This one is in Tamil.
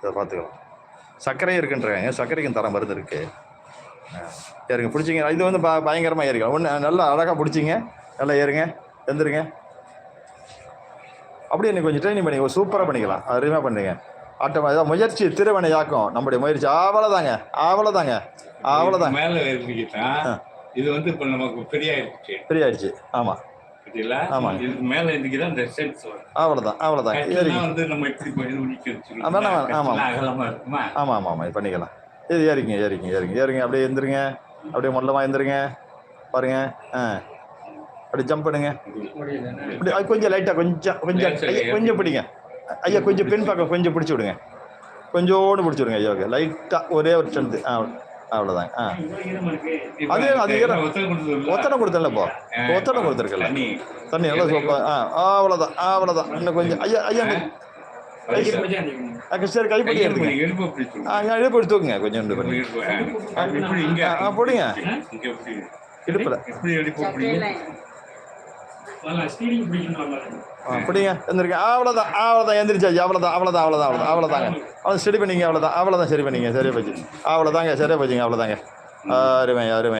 இதை பார்த்துக்கலாம். சர்க்கரையும் இருக்குன்றாங்க சர்க்கரைக்கும் தர மருந்து இருக்குது ஏறுங்க பிடிச்சிங்க. இது வந்து ப பயங்கரமாக ஏறிக்கலாம். ஒன்று நல்லா அழகாக பிடிச்சிங்க. நல்லா ஏறுங்க எந்திருங்க. அப்படியே நீ கொஞ்சம் ட்ரைனிங் பண்ணி சூப்பராக பண்ணிக்கலாம். அருமையாக பண்ணுங்க. ஆட்டம் இதான் முயற்சி திருவனையாக்கும் நம்முடைய முயற்சி. அவ்வளோதாங்க அவ்வளோதாங்க அவ்வளோதாங்க மேல இது வந்து இப்ப நமக்கு பெரிய ஆயிடுச்சு. ஃப்ரீ ஆயிடுச்சு. ஆமாம் சரிங்களா ஆமாங்க. இதுக்கு மேல இருந்துக்கிட்டா இந்த சென்ஸ் வரும். அவ்வளோதான் அவ்வளோதாங்க ஏறி கட்டினா வந்து நம்ம இப்படி போய் இது முடிக்க ஆ, வேணாம், வேணாம், ஆமாம். வச்சுக்கலாம் அகலமா இருக்குமா? ஆமாம் ஆமாம் ஆமாம் இது பண்ணிக்கலாம் இது ஏறிங்க ஏறிங்க ஏறிங்க. ஏறிங்க அப்படியே எந்திருங்க. அப்படியே மொல்லமாக எந்திருங்க பாருங்க. ஆ. அப்படி ஜம்ப் பண்ணுங்க. இப்படி கொஞ்சம் லைட்டாக கொஞ்சம் கொஞ்சம். கொஞ்சம் பிடிங்க. ஐயா கொஞ்சம் பின் பக்கம் கொஞ்சம் பிடிச்சி விடுங்க. கொஞ்சோண்டு பிடிச்சி விடுங்க ஐயாவுக்கு. லைட்டாக ஒரே ஒரு ஸ்ட்ரென்த்து ஆ அவ்வளோதாங்க ஆ. அதே- அது ஈரம். ஒத்தனை கொடுத்ததுல, ஒத்தனை கொடுத்தல இப்போ ஆ, ஒத்தனை கொடுத்துருக்கல தண்ணி. நல்லா சோப்பா ஆ அவ்வளோதான் அவ்வளோதான் இன்னும் கொஞ்சம் ஐயா ஐயா சரி கைப்பிடி எடுத்துங்க. இடுப்பை பிடிச்சு ஆ இங்கே இழுப்பு எடுத்து தூக்குங்க கொஞ்சம் இழுப்பு பண்ணி ஆ. போடுங்க. இடுப்பில். பிடிங்க ஆ எந்திரிக்க அவ்வளோதான் அவ்வளோதான் எந்திரிச்சாச்சு. அவ்வளோதான் அவ்வளோதான் அவ்வளோதான் அவ்வளோதான் அவ்வளோதாங்க அவ்வளோ சரி பண்ணிங்க அவ்வளோதான் அவ்வளோதான் சரி பண்ணிங்க. சரியா போச்சு. அவ்வளோதாங்க சரியா போச்சுங்க அவ்வளோதாங்க அருமை அருமை.